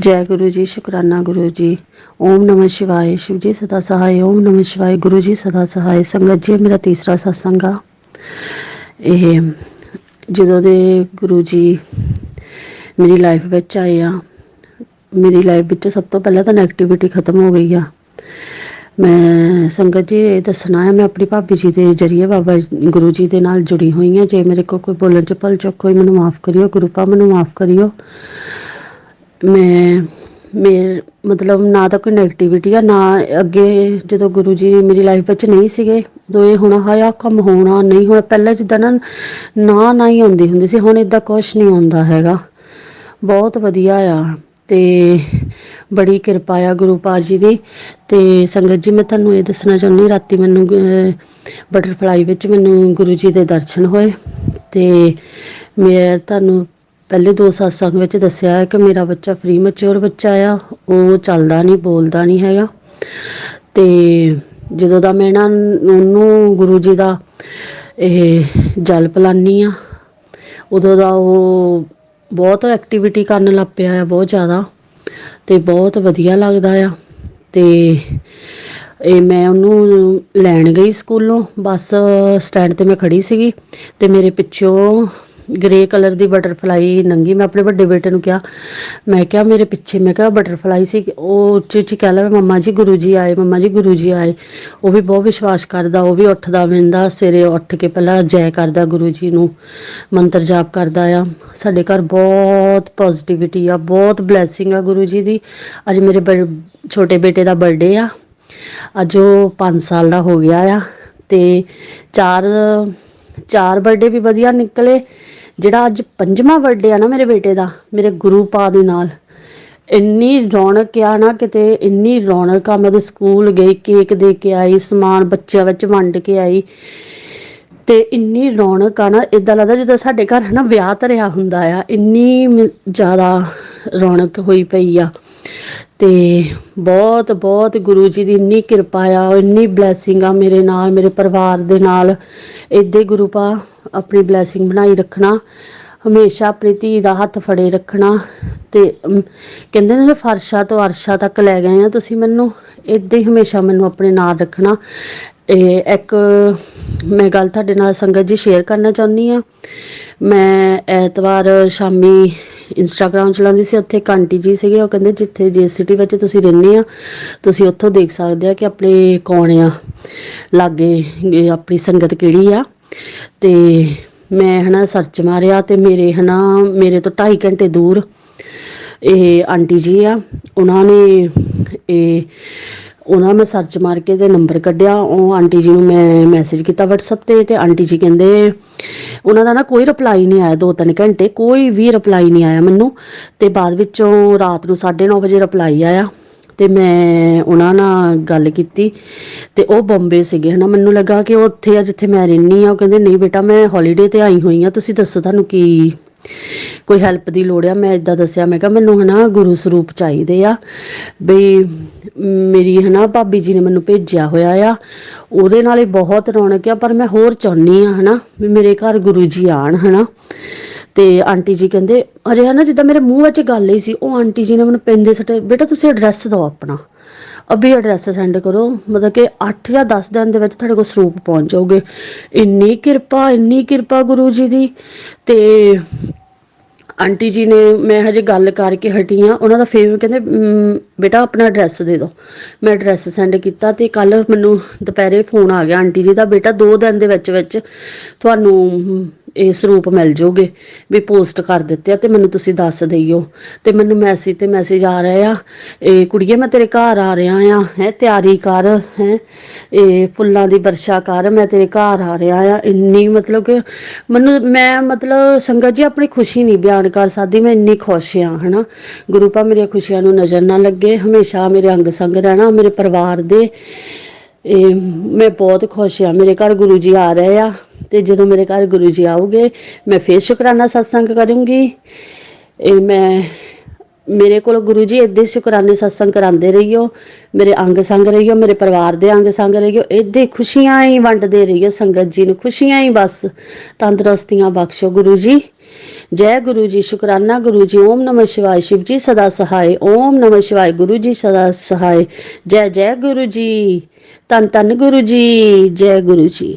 ਜੈ ਗੁਰੂ ਜੀ, ਸ਼ੁਕਰਾਨਾ ਗੁਰੂ ਜੀ। ਓਮ ਨਮಃ ਸ਼ਿਵਾਏ, ਸ਼ਿਵ ਜੀ ਸਦਾ ਸਹਾਇ ਓਮ ਨਮঃ ਸ਼ਿਵਾਏ, ਗੁਰੂ ਜੀ ਸਦਾ ਸਹਾਇ ਸੰਗਤ ਜੀ, ਮੇਰਾ ਤੀਸਰਾ ਸਤਸੰਗ ਆ। ਇਹ ਜਦੋਂ ਦੇ ਗੁਰੂ ਜੀ ਮੇਰੀ ਲਾਈਫ ਵਿੱਚ ਆਏ ਆ, ਮੇਰੀ ਲਾਈਫ ਵਿੱਚ ਸਭ ਤੋਂ ਪਹਿਲਾਂ ਤਾਂ ਨੈਗੇਟਿਵਿਟੀ ਖਤਮ ਹੋ ਗਈ ਆ। ਮੈਂ ਸੰਗਤ ਜੀ, ਇਹ ਦੱਸਣਾ ਹੈ ਮੈਂ ਆਪਣੀ ਭਾਬੀ ਜੀ ਦੇ ਜਰੀਏ ਬਾਬਾ ਗੁਰੂ ਜੀ ਦੇ ਨਾਲ ਜੁੜੀ ਹੋਈ ਹਾਂ ਜੇ ਮੇਰੇ ਕੋਲ ਕੋਈ ਬੋਲਣ ਚ ਭਲ ਚੁੱਕ ਹੋਈ ਮੈਨੂੰ ਮਾਫ ਕਰਿਓ, ਗੁਰੂ ਪਾ ਮੈਨੂੰ ਮਾਫ ਕਰਿਓ। ਮੈਂ, ਮੇਰ, ਮਤਲਬ ਨਾ ਤਾਂ ਕੋਈ ਨੈਗੇਟਿਵਿਟੀ ਆ, ਨਾ ਅੱਗੇ ਜਦੋਂ ਗੁਰੂ ਜੀ ਮੇਰੀ ਲਾਈਫ ਵਿੱਚ ਨਹੀਂ ਸੀਗੇ, ਉਦੋਂ ਇਹ ਹੋਣਾ ਹਾਇਆ ਕੰਮ ਹੋਣਾ, ਨਹੀਂ ਹੋਣਾ, ਪਹਿਲਾਂ ਜਿੱਦਾਂ ਨਾ ਨਾ ਨਾ ਹੀ ਆਉਂਦੀ ਹੁੰਦੀ ਸੀ, ਹੁਣ ਇਦਾਂ ਕੁਝ ਨਹੀਂ ਆਉਂਦਾ ਹੈਗਾ। ਬਹੁਤ ਵਧੀਆ ਆ ਤੇ ਬੜੀ ਕਿਰਪਾ ਆ ਗੁਰੂ ਪਾਲ ਜੀ ਦੀ। ਤੇ ਸੰਗਤ ਜੀ, ਮੈਂ ਤੁਹਾਨੂੰ ਇਹ ਦੱਸਣਾ ਚਾਹੁੰਦੀ, ਰਾਤੀ ਮੈਨੂੰ ਬਟਰਫਲਾਈ ਵਿੱਚ ਮੈਨੂੰ ਗੁਰੂ ਜੀ ਦੇ ਦਰਸ਼ਨ ਹੋਏ। ਤੇ ਮੈਂ ਤੁਹਾਨੂੰ ਪਹਿਲੇ ਦੋ ਸਤਸੰਗ ਵਿੱਚ ਦੱਸਿਆ ਹੈ ਕਿ ਮੇਰਾ ਬੱਚਾ ਫ੍ਰੀ ਮੈਚੁਰ ਬੱਚਾ ਆ, ਉਹ ਚੱਲਦਾ ਨਹੀਂ, ਬੋਲਦਾ ਨਹੀਂ ਹੈਗਾ। ਤੇ ਜਦੋਂ ਦਾ ਮੈਂ ਨਾ ਉਹਨੂੰ ਗੁਰੂ ਜੀ ਦਾ ਇਹ ਜਲ ਪਲਾਨੀ ਆ, ਉਦੋਂ ਦਾ ਉਹ ਬਹੁਤ ਐਕਟੀਵਿਟੀ ਕਰਨ ਲੱਗ ਪਿਆ ਆ, ਬਹੁਤ ਜ਼ਿਆਦਾ। ਤੇ ਬਹੁਤ ਵਧੀਆ ਲੱਗਦਾ ਆ। ਤੇ ਇਹ ਮੈਂ ਉਹਨੂੰ ਲੈਣ ਗਈ ਸਕੂਲੋਂ, ਬੱਸ ਸਟੈਂਡ ਤੇ ਮੈਂ ਖੜੀ ਸੀਗੀ, ਤੇ ਮੇਰੇ ਪਿੱਛੋਂ ਗ੍ਰੇ ਕਲਰ ਦੀ ਬਟਰਫਲਾਈ ਨੰਗੀ, ਮੈਂ ਆਪਣੇ ਵੱਡੇ ਬੇਟੇ ਨੂੰ ਕਿਹਾ, ਮੈਂ ਕਿਹਾ ਮੇਰੇ ਪਿੱਛੇ, ਮੈਂ ਕਿਹਾ ਬਟਰਫਲਾਈ ਸੀ, ਉਹ ਉੱਚੀ ਉੱਚੀ ਕਹਿ ਲਵੇ ਮੰਮਾ ਜੀ ਗੁਰੂ ਜੀ ਆਏ, ਮੰਮਾ ਜੀ ਗੁਰੂ ਜੀ ਆਏ। ਉਹ ਵੀ ਬਹੁਤ ਵਿਸ਼ਵਾਸ ਕਰਦਾ, ਉਹ ਵੀ ਉੱਠਦਾ ਮਿਲਦਾ ਸਵੇਰੇ ਉੱਠ ਕੇ ਪਹਿਲਾਂ ਜੈ ਕਰਦਾ ਗੁਰੂ ਜੀ ਨੂੰ, ਮੰਤਰ ਜਾਪ ਕਰਦਾ ਆ। ਸਾਡੇ ਘਰ ਬਹੁਤ ਪੋਜ਼ਿਟਿਵਿਟੀ ਆ, ਬਹੁਤ ਬਲੇਸਿੰਗ ਆ ਗੁਰੂ ਜੀ ਦੀ। ਅੱਜ ਮੇਰੇ ਬੜ- ਛੋਟੇ ਬੇਟੇ ਦਾ ਬਰਥਡੇ ਆ। ਅੱਜ ਉਹ 5 ਸਾਲ ਦਾ ਹੋ ਗਿਆ ਆ, ਤੇ ਚਾਰ ਚਾਰ ਬਰਥਡੇ ਵੀ ਵਧੀਆ ਨਿਕਲੇ। ਜਿਹੜਾ ਅੱਜ ਪੰਜਵਾਂ ਬਰਥਡੇ ਆ ਨਾ ਮੇਰੇ ਬੇਟੇ ਦਾ, ਮੇਰੇ ਗੁਰੂ ਪਾ ਦੇ ਨਾਲ। ਇੰਨੀ ਰੌਣਕ ਆ ਨਾ ਕਿਤੇ, ਇੰਨੀ ਰੌਣਕ ਆ। ਮੈਂ ਉਹਦੇ ਸਕੂਲ ਗਈ, ਕੇਕ ਦੇ ਕੇ ਆਈ, ਸਮਾਨ ਬੱਚਿਆਂ ਵਿੱਚ ਵੰਡ ਕੇ ਆਈ। ਤੇ ਇੰਨੀ ਰੌਣਕ ਆ ਨਾ ਇਦਾਂ ਲੱਗਦਾ ਜਿੱਦਾਂ ਸਾਡੇ ਘਰ ਹਨਾ ਵਿਆਹ ਧਰਿਆ ਹੁੰਦਾ ਆ। ਇੰਨੀ ਜ਼ਿਆਦਾ ਰੌਣਕ ਹੋਈ ਪਈ ਆ। ਤੇ ਬਹੁਤ ਬਹੁਤ ਗੁਰੂ ਜੀ ਦੀ ਇੰਨੀ ਕਿਰਪਾ ਆ ਇੰਨੀ ਬਲੇਸਿੰਗ ਆ ਮੇਰੇ ਨਾਲ, ਮੇਰੇ ਪਰਿਵਾਰ ਦੇ ਨਾਲ। ਏਦਾਂ ਹੀ ਗੁਰੂ ਪਾ ਆਪਣੀ ਬਲੇਸਿੰਗ ਬਣਾਈ ਰੱਖਣਾ, ਹਮੇਸ਼ਾ ਆਪਣੀ ਧੀ ਦਾ ਹੱਥ ਫੜੇ ਰੱਖਣਾ ਤੇ ਕਹਿੰਦੇ ਨੇ ਫਰਸ਼ਾ ਤੋਂ ਅਰਸ਼ਾ ਤੱਕ ਲੈ ਗਏ ਆ ਤੁਸੀਂ ਮੈਨੂੰ ਏਦਾਂ ਹੀ ਹਮੇਸ਼ਾ ਮੈਨੂੰ ਆਪਣੇ ਨਾਲ ਰੱਖਣਾ। ਇਹ ਇੱਕ, ਮੈਂ ਗੱਲ ਤੁਹਾਡੇ ਨਾਲ ਸੰਗਤ ਜੀ ਸ਼ੇਅਰ ਕਰਨਾ ਚਾਹੁੰਦੀ ਆ। ਮੈਂ ਐਤਵਾਰ ਸ਼ਾਮੀ ਇੰਸਟਾਗ੍ਰam ਚਲਾਉਂਦੀ ਸੀ, ਉੱਥੇ ਇੱਕ ਆਂਟੀ ਜੀ ਸੀਗੇ, ਉਹ ਕਹਿੰਦੇ ਜਿੱਥੇ ਜੇ ਸਿਟੀ ਵਿੱਚ ਤੁਸੀਂ ਰਹਿੰਦੇ ਆ, ਤੁਸੀਂ ਉੱਥੋਂ ਦੇਖ ਸਕਦੇ ਆ ਕਿ ਆਪਣੇ ਕੌਣ ਆ, ਲਾਗੇ ਆਪਣੀ ਸੰਗਤ ਕਿਹੜੀ ਆ। ਤੇ ਮੈਂ ਹਨਾ ਸਰਚ ਮਾਰਿਆ ਤੇ ਮੇਰੇ ਹਨਾ, ਮੇਰੇ ਤੋਂ 2.5 ਘੰਟੇ ਦੂਰ ਇਹ ਆਂਟੀ ਜੀ ਆ, ਉਹਨਾਂ ਨੇ ਇਹ ਉਹਨਾਂ ਮੈਂ ਸਰਚ ਮਾਰ ਕੇ ਤੇ ਨੰਬਰ ਕੱਢਿਆ, ਉਹ ਆਂਟੀ ਜੀ ਨੂੰ ਮੈਂ ਮੈਸੇਜ ਕੀਤਾ WhatsApp ਤੇ ਤੇ ਆਂਟੀ ਜੀ ਕਹਿੰਦੇ ਉਹਨਾਂ ਦਾ ਨਾ ਕੋਈ ਰਿਪਲਾਈ ਨਹੀਂ ਆਇਆ ਦੋ ਤਿੰਨ ਘੰਟੇ, ਕੋਈ ਵੀ ਰਿਪਲਾਈ ਨਹੀਂ ਆਇਆ ਮੈਨੂੰ ਤੇ ਬਾਅਦ ਵਿੱਚੋਂ ਰਾਤ ਨੂੰ 9:30 ਵਜੇ ਰਿਪਲਾਈ ਆਇਆ ਤੇ ਮੈਂ ਉਹਨਾਂ ਨਾਲ ਗੱਲ ਕੀਤੀ ਤੇ ਉਹ ਬੰਬੇ ਸੀਗੇ ਹਨਾ, ਮੈਨੂੰ ਲੱਗਾ ਕਿ ਉਹ ਉੱਥੇ ਆ ਜਿੱਥੇ ਮੈਂ ਰਹਿੰਦੀ ਆ ਉਹ ਕਹਿੰਦੇ, ਨਹੀਂ ਬੇਟਾ, ਮੈਂ ਹੌਲੀਡੇ ਤੇ ਆਈ ਹੋਈ ਆ ਤੁਸੀਂ ਦੱਸੋ ਤੁਹਾਨੂੰ ਕੀ ਕੋਈ ਹੈਲਪ ਦੀ ਲੋੜ ਆ, ਮੈਂ ਇਦਾਂ ਦੱਸਿਆ, ਮੈਂ ਕਿਹਾ ਮੈਨੂੰ ਹਨਾ ਗੁਰੂ ਸਰੂਪ ਚਾਹੀਦੇ ਆ ਬਈ ਮੇਰੀ ਹਨਾ ਭਾਬੀ ਜੀ ਨੇ ਮੈਨੂੰ ਭੇਜਿਆ ਹੋਇਆ ਆ, ਉਹਦੇ ਨਾਲ ਹੀ ਬਹੁਤ ਰੌਣਕ ਆ, ਪਰ ਮੈਂ ਹੋਰ ਚਾਹੁੰਦੀ ਆ ਹਨਾ ਵੀ ਮੇਰੇ ਘਰ ਗੁਰੂ ਜੀ ਆਣ ਹਨਾ। ਤੇ ਆਂਟੀ ਜੀ ਕਹਿੰਦੇ ਅਰੇ ਹਨਾ ਜਿੱਦਾਂ ਮੇਰੇ ਮੂੰਹ ਵਿੱਚ ਗੱਲ ਹੀ ਸੀ, ਉਹ ਆਂਟੀ ਜੀ ਨੇ ਮੈਨੂੰ ਪੈਂਦੇ ਸਟੇ, ਬੇਟਾ ਤੁਸੀਂ ਐਡਰੈਸ ਦਿਓ ਆਪਣਾ। ਅਭੀ ਐਡਰੈਸ ਸੈਂਡ ਕਰੋ। ਮਤਲਬ ਕਿ 8 ਜਾਂ 10 ਦਿਨ ਦੇ ਵਿੱਚ ਤੁਹਾਡੇ ਕੋਲ ਸਰੂਪ ਪਹੁੰਚ ਜਾਓਗੇ। ਇੰਨੀ ਕਿਰਪਾ ਇੰਨੀ ਕਿਰਪਾ ਗੁਰੂ ਜੀ ਦੀ। ਤੇ ਆਂਟੀ ਜੀ ਨੇ ਮੈਂ ਹਜੇ ਗੱਲ ਕਰਕੇ ਹਟੀ ਆ। ਉਹਨਾਂ ਦਾ ਫੇਵਰ ਕਹਿੰਦੇ ਬੇਟਾ ਆਪਣਾ ਐਡਰੈਸ ਦੇ ਦਿਓ। ਮੈਂ ਐਡਰੈਸ ਸੈਂਡ ਕੀਤਾ ਤੇ ਕੱਲ ਮੈਨੂੰ ਦੁਪਹਿਰੇ ਫੋਨ ਆ ਗਿਆ ਆਂਟੀ ਜੀ ਦਾ। ਬੇਟਾ 2 ਦਿਨ ਦੇ ਵਿੱਚ ਵਿੱਚ ਤੁਹਾਨੂੰ ਇਹ ਸਰੂਪ ਮਿਲ ਜਾਓਗੇ ਵੀ ਪੋਸਟ ਕਰ ਦਿੱਤੇ ਆ ਤੇ ਮੈਨੂੰ ਤੁਸੀਂ ਦੱਸ ਦਈਓ। ਤੇ ਮੈਨੂੰ ਮੈਸੇਜ ਤੇ ਮੈਸੇਜ ਆ ਰਿਹਾ ਆ, ਇਹ ਕੁੜੀਏ ਮੈਂ ਤੇਰੇ ਘਰ ਆ ਰਿਹਾ ਆ, ਹੈ, ਤਿਆਰੀ ਕਰ, ਹੈ। ਇਹ ਫੁੱਲਾਂ ਦੀ ਵਰਸ਼ਾ ਕਰ, ਮੈਂ ਤੇਰੇ ਘਰ ਆ ਰਿਹਾ ਆ। ਇੰਨੀ ਮਤਲਬ ਕਿ ਮੈਨੂੰ, ਮੈਂ ਮਤਲਬ ਸੰਗਤ ਜੀ ਆਪਣੀ ਖੁਸ਼ੀ ਨਹੀਂ ਬਿਆਨ ਕਰ ਸਕਦੀ, ਮੈਂ ਇੰਨੀ ਖੁਸ਼ ਆ, ਹਨਾ। ਗੁਰੂ ਪਾ ਮੇਰੀਆਂ ਖੁਸ਼ੀਆਂ ਨੂੰ ਨਜ਼ਰ ਨਾ ਲੱਗੇ, ਹਮੇਸ਼ਾ ਮੇਰੇ ਅੰਗ ਸੰਗ ਰਹਿਣਾ, ਮੇਰੇ ਪਰਿਵਾਰ ਦੇ। ਇਹ ਮੈਂ ਬਹੁਤ ਖੁਸ਼ ਹਾਂ। ਮੇਰੇ ਘਰ ਗੁਰੂ ਜੀ ਆ ਰਹੇ ਆ ਤੇ ਜਦੋਂ ਮੇਰੇ ਘਰ ਗੁਰੂ ਜੀ ਆਉਗੇ, ਮੈਂ ਫੇਰ ਸ਼ੁਕਰਾਨਾ satsang ਕਰੂੰਗੀ। ਇਹ ਮੈਂ, ਮੇਰੇ ਕੋਲ ਗੁਰੂ ਜੀ ਇਦਾਂ ਸ਼ੁਕਰਾਨੇ satsang ਕਰਾਉਂਦੇ ਰਹੀਓ, ਮੇਰੇ ਅੰਗ ਸੰਗ ਰਹੀਓ, ਮੇਰੇ ਪਰਿਵਾਰ ਦੇ ਅੰਗ ਸੰਗ ਰਹੀਓ, ਇਦਾਂ ਖੁਸ਼ੀਆਂ ਹੀ ਵੰਡਦੇ ਰਹੀਓ ਸੰਗਤ ਜੀ ਨੂੰ, ਖੁਸ਼ੀਆਂ ਹੀ ਬਸ ਤੰਦਰੁਸਤੀਆਂ ਬਖਸ਼ੋ ਗੁਰੂ ਜੀ। ਜੈ ਗੁਰੂ ਜੀ, ਸ਼ੁਕਰਾਨਾ ਗੁਰੂ ਜੀ, ਓਮ ਨਮः ਸ਼ਿਵਾਏ, ਸ਼ਿਵ ਜੀ ਸਦਾ ਸਹਾਈ ਓਮ ਨਮः ਸ਼ਿਵਾਏ, ਗੁਰੂ ਜੀ ਸਦਾ ਸਹਾਈ ਜੈ ਜੈ ਗੁਰੂ ਜੀ। ਧੰਨ ਧੰਨ ਗੁਰੂ ਜੀ ਜੈ ਗੁਰੂ ਜੀ।